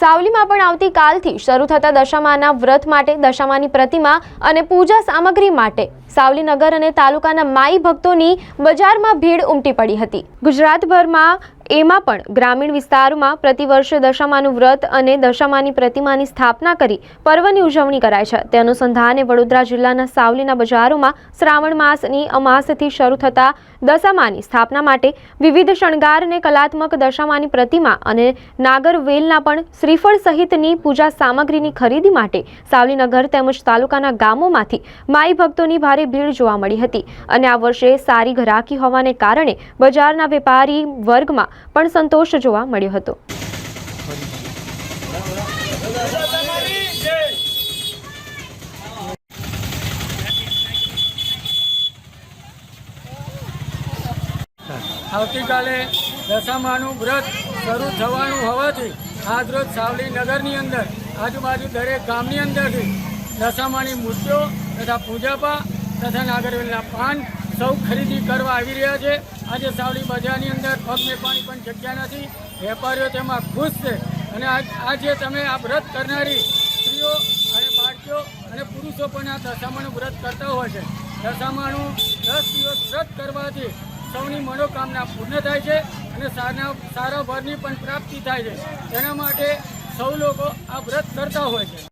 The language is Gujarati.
સાવલીમાં પણ આવતીકાલથી શરૂ થતા દશામાના વ્રત માટે દશામાની પ્રતિમા અને પૂજા સામગ્રી માટે સાવલી નગર અને તાલુકાના માઈ ભક્તોની બજારમાં ભીડ ઉમટી પડી હતી. ગુજરાતભરમાં એમાં પણ ગ્રામીણ વિસ્તારોમાં પ્રતિવર્ષે દશામાનું વ્રત અને દશામાની પ્રતિમાની સ્થાપના કરી પર્વની ઉજવણી કરાય છે. તે અનુસંધાને વડોદરા જિલ્લાના સાવલીના બજારોમાં શ્રાવણ માસની અમાસથી શરૂ થતા દશામાની સ્થાપના માટે વિવિધ શણગાર અને કલાત્મક દશામાની પ્રતિમા અને નાગરવેલના પણ શ્રીફળ સહિતની પૂજા સામગ્રીની ખરીદી માટે સાવલીનગર તેમજ તાલુકાના ગામોમાંથી માઈ ભક્તોની ભારે ભીડ જોવા મળી હતી. અને આ વર્ષે સારી ઘરાકી હોવાને કારણે બજારના વેપારી વર્ગમાં પણ સંતોષ જોવા મળ્યો હતો. આવતીકાલે દશામાનું વ્રત શરૂ થવાનું હોવાથી આજરોજ સાવલી નગરની અંદર, આજુબાજુ દરેક ગામની અંદરથી દશામાની મૂર્તિઓ તથા પૂજાપા તથા નાગરવેલના પાન સૌ ખરીદી કરવા આવી રહ્યા છે. આજે સાવલી બજારની અંદર પગ મેકવાની પણ જગ્યા નથી. વેપારીઓ તેમાં ખુશ છે. અને આજે તમે આ વ્રત કરનારી સ્ત્રીઓ અને બાળકીઓ અને પુરુષો પણ આ દશામાનું વ્રત કરતા હોય છે. દશામાનું દસ દિવસ વ્રત કરવાથી સૌની મનોકામના પૂર્ણ થાય છે અને સારા સારા વરની પણ પ્રાપ્તિ થાય છે. તેના માટે સૌ લોકો આ વ્રત કરતા હોય છે.